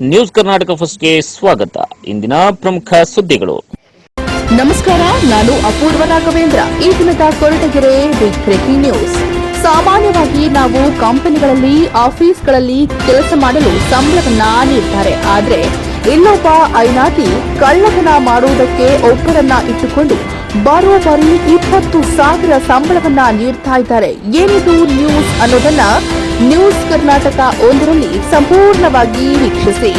News Karnataka ಫಸ್ಟ್ಗೆ ಸ್ವಾಗತ. ಇಂದಿನ ಪ್ರಮುಖ ಸುದ್ದಿಗಳು. ನಮಸ್ಕಾರ, ನಾನು ಅಪೂರ್ವ ರಾಘವೇಂದ್ರ. ಈ ದಿನದ ಕೊರಟಗೆರೆ ಬಿಗ್ ನ್ಯೂಸ್. ಸಾಮಾನ್ಯವಾಗಿ ನಾವು ಕಂಪನಿಗಳಲ್ಲಿ, ಆಫೀಸ್ಗಳಲ್ಲಿ ಕೆಲಸ ಮಾಡಲು ಸಂಬಳವನ್ನ ನೀಡುತ್ತಾರೆ ಆದರೆ ಇಲ್ಲೊಬ್ಬ ಐನಾತಿ ಕಳ್ಳತನ ಮಾಡುವುದಕ್ಕೆ ಒಬ್ಬರನ್ನ ಇಟ್ಟುಕೊಂಡು ಬರೋಬ್ಬರಿ ಇಪ್ಪತ್ತು ಸಾವಿರ ಸಂಬಳವನ್ನ ನೀಡ್ತಾ ಇದ್ದಾರೆ. ಏನಿದು ನ್ಯೂಸ್ ಅನ್ನೋದನ್ನ ನ್ಯೂಸ್ ಕರ್ನಾಟಕ ಒಂದರಲ್ಲಿ ಸಂಪೂರ್ಣವಾಗಿ ವೀಕ್ಷಿಸಿ.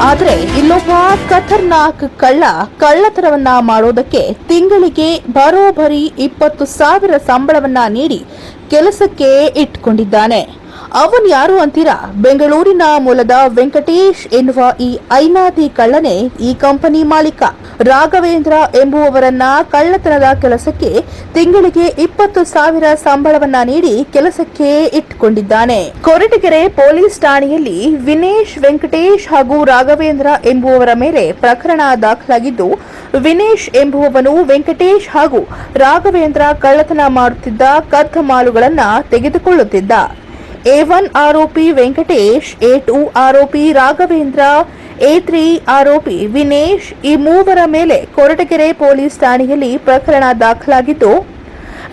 ಆದರೆ ಇಲ್ಲೊಬ್ಬ ಖತರ್ನಾಕ್ ಕಳ್ಳ ಕಳ್ಳತನವನ್ನ ಮಾಡೋದಕ್ಕೆ ತಿಂಗಳಿಗೆ ಬರೋಬರಿ ಇಪ್ಪತ್ತು ಸಾವಿರ ಸಂಬಳವನ್ನ ನೀಡಿ ಕೆಲಸಕ್ಕೆ ಇಟ್ಕೊಂಡಿದ್ದಾನೆ. ಅವನ್ ಯಾರು ಅಂತೀರಾ? ಬೆಂಗಳೂರಿನ ಮೂಲದ ವೆಂಕಟೇಶ್ ಎನ್ನುವ ಈ ಐನಾತಿ ಕಳ್ಳನೇ ಈ ಕಂಪನಿ ಮಾಲೀಕ. ರಾಘವೇಂದ್ರ ಎಂಬುವವರನ್ನ ಕಳ್ಳತನದ ಕೆಲಸಕ್ಕೆ ತಿಂಗಳಿಗೆ ಇಪ್ಪತ್ತು ಸಾವಿರ ಸಂಬಳವನ್ನ ನೀಡಿ ಕೆಲಸಕ್ಕೆ ಇಟ್ಟುಕೊಂಡಿದ್ದಾನೆ. ಕೊರಟಗೆರೆ ಪೊಲೀಸ್ ಠಾಣೆಯಲ್ಲಿ ವಿನೇಶ್ ವೆಂಕಟೇಶ್ ಹಾಗೂ ರಾಘವೇಂದ್ರ ಎಂಬುವವರ ಮೇಲೆ ಪ್ರಕರಣ ದಾಖಲಾಗಿದ್ದು, ವಿನೇಶ್ ಎಂಬುವವನು ವೆಂಕಟೇಶ್ ಹಾಗೂ ರಾಘವೇಂದ್ರ ಕಳ್ಳತನ ಮಾಡುತ್ತಿದ್ದ ಕದ್ದ ಮಾಲುಗಳನ್ನ ತೆಗೆದುಕೊಳ್ಳುತ್ತಿದ್ದ. ಎ ಒನ್ ಆರೋಪಿ ವೆಂಕಟೇಶ್, ಎ ಟು ಆರೋಪಿ ರಾಘವೇಂದ್ರ ಎ ತ್ರೀ ಆರೋಪಿ ವಿನೇಶ್ ಈ ಮೂವರ ಮೇಲೆ ಕೊರಟಗೆರೆ ಪೊಲೀಸ್ ಠಾಣೆಯಲ್ಲಿ ಪ್ರಕರಣ ದಾಖಲಾಗಿದ್ದು,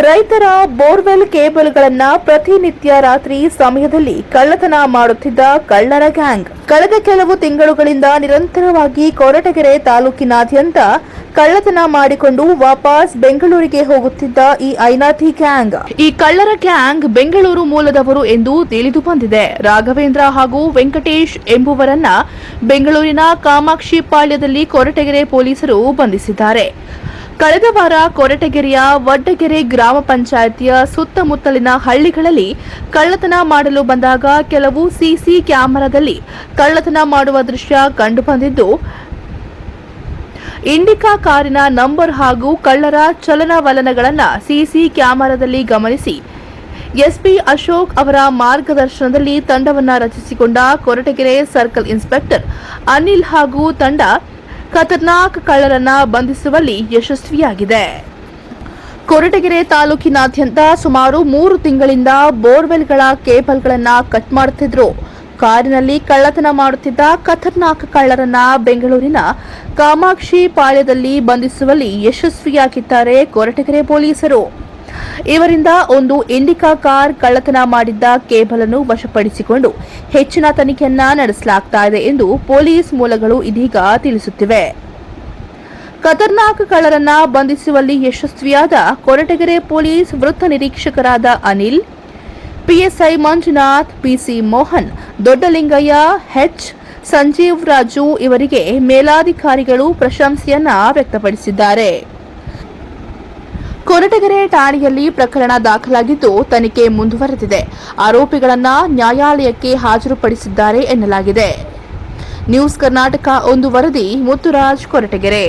ರೈತರ ಬೋರ್ವೆಲ್ ಕೇಬಲ್ಗಳನ್ನು ಪ್ರತಿನಿತ್ಯ ರಾತ್ರಿ ಸಮಯದಲ್ಲಿ ಕಳ್ಳತನ ಮಾಡುತ್ತಿದ್ದ ಕಳ್ಳರ ಗ್ಯಾಂಗ್. ಕಳೆದ ಕೆಲವು ತಿಂಗಳುಗಳಿಂದ ನಿರಂತರವಾಗಿ ಕೊರಟಗೆರೆ ತಾಲೂಕಿನಾದ್ಯಂತ ಕಳ್ಳತನ ಮಾಡಿಕೊಂಡು ವಾಪಸ್ ಬೆಂಗಳೂರಿಗೆ ಹೋಗುತ್ತಿದ್ದ ಈ ಐನಾಥಿ ಗ್ಯಾಂಗ್. ಈ ಕಳ್ಳರ ಗ್ಯಾಂಗ್ ಬೆಂಗಳೂರು ಮೂಲದವರು ಎಂದು ತಿಳಿದು ಬಂದಿದೆ. ರಾಘವೇಂದ್ರ ಹಾಗೂ ವೆಂಕಟೇಶ್ ಎಂಬುವರನ್ನ ಬೆಂಗಳೂರಿನ ಕಾಮಾಕ್ಷಿ ಪಾಳ್ಯದಲ್ಲಿ ಕೊರಟಗೆರೆ ಪೊಲೀಸರು ಬಂಧಿಸಿದ್ದಾರೆ. ಕಳೆದ ವಾರ ಕೊರಟಗೆರೆಯ ವಡ್ಡಗೆರೆ ಗ್ರಾಮ ಪಂಚಾಯಿತಿಯ ಸುತ್ತಮುತ್ತಲಿನ ಹಳ್ಳಿಗಳಲ್ಲಿ ಕಳ್ಳತನ ಮಾಡಲು ಬಂದಾಗ ಕೆಲವು ಸಿಸಿ ಕ್ಯಾಮೆರಾದಲ್ಲಿ ಕಳ್ಳತನ ಮಾಡುವ ದೃಶ್ಯ ಕಂಡುಬಂದಿದ್ದು ಇಂಡಿಕಾ ಕಾರಿನ ನಂಬರ್ ಹಾಗೂ ಕಳ್ಳರ ಚಲನವಲನಗಳನ್ನು ಸಿಸಿ ಕ್ಯಾಮೆರಾದಲ್ಲಿ ಗಮನಿಸಿ. ಎಸ್ಪಿ ಅಶೋಕ್ ಅವರ ಮಾರ್ಗದರ್ಶನದಲ್ಲಿ ತಂಡವನ್ನು ರಚಿಸಿಕೊಂಡ ಕೊರಟಗೆರೆ ಸರ್ಕಲ್ ಇನ್ಸ್ಪೆಕ್ಟರ್ ಅನಿಲ್ ಹಾಗೂ ತಂಡ ಖತರ್ನಾಕ್ ಕಳ್ಳರನ್ನ ಬಂಧಿಸುವಲ್ಲಿ ಯಶಸ್ವಿಯಾಗಿದೆ. ಕೊರಟಗೆರೆ ತಾಲೂಕಿನಾದ್ಯಂತ ಸುಮಾರು ಮೂರು ತಿಂಗಳಿಂದ ಬೋರ್ವೆಲ್ಗಳ ಕೇಬಲ್ಗಳನ್ನು ಕಟ್ ಮಾಡುತ್ತಿದ್ರು ಕಾರಿನಲ್ಲಿ ಕಳ್ಳತನ ಮಾಡುತ್ತಿದ್ದ ಖತರ್ನಾಕ್ ಕಳ್ಳರನ್ನ ಬೆಂಗಳೂರಿನ ಕಾಮಾಕ್ಷಿ ಪಾಳ್ಯದಲ್ಲಿ ಬಂಧಿಸುವಲ್ಲಿ ಯಶಸ್ವಿಯಾಗಿದ್ದಾರೆ ಕೊರಟಗೆರೆ ಪೊಲೀಸರು. ಇವರಿಂದ ಒಂದು ಇಂಡಿಕಾ ಕಾರ್ ಕಳ್ಳತನ ಮಾಡಿದ್ದ ಕೇಬಲ್ ಅನ್ನು ವಶಪಡಿಸಿಕೊಂಡು ಹೆಚ್ಚಿನ ತನಿಖೆಯನ್ನ ನಡೆಸಲಾಗ್ತಾ ಇದೆ ಎಂದು ಪೊಲೀಸ್ ಮೂಲಗಳು ಇದೀಗ ತಿಳಿಸುತ್ತಿವೆ. ಖತರ್ನಾಕ್ ಕಳ್ಳರನ್ನ ಬಂಧಿಸುವಲ್ಲಿ ಯಶಸ್ವಿಯಾದ ಕೊರಟಗೆರೆ ಪೊಲೀಸ್ ವೃತ್ತ ನಿರೀಕ್ಷಕರಾದ Anil, PSI Manjunath, PC Mohan Doddalingaiah H Sanjeev Raju ಇವರಿಗೆ ಮೇಲಾಧಿಕಾರಿಗಳು ಪ್ರಶಂಸೆಯನ್ನ ವ್ಯಕ್ತಪಡಿಸಿದ್ದಾರೆ. ಕೊರಟಗೆರೆ ಠಾಣೆಯಲ್ಲಿ ಪ್ರಕರಣ ದಾಖಲಾಗಿದ್ದು ತನಿಖೆ ಮುಂದುವರೆದಿದೆ. ಆರೋಪಿಗಳನ್ನು ನ್ಯಾಯಾಲಯಕ್ಕೆ ಹಾಜರುಪಡಿಸಿದ್ದಾರೆ ಎನ್ನಲಾಗಿದೆ. ನ್ಯೂಸ್ ಕರ್ನಾಟಕ ಒಂದು ವರದಿ, ಮುತ್ತುರಾಜ್, ಕೊರಟಗೆರೆ.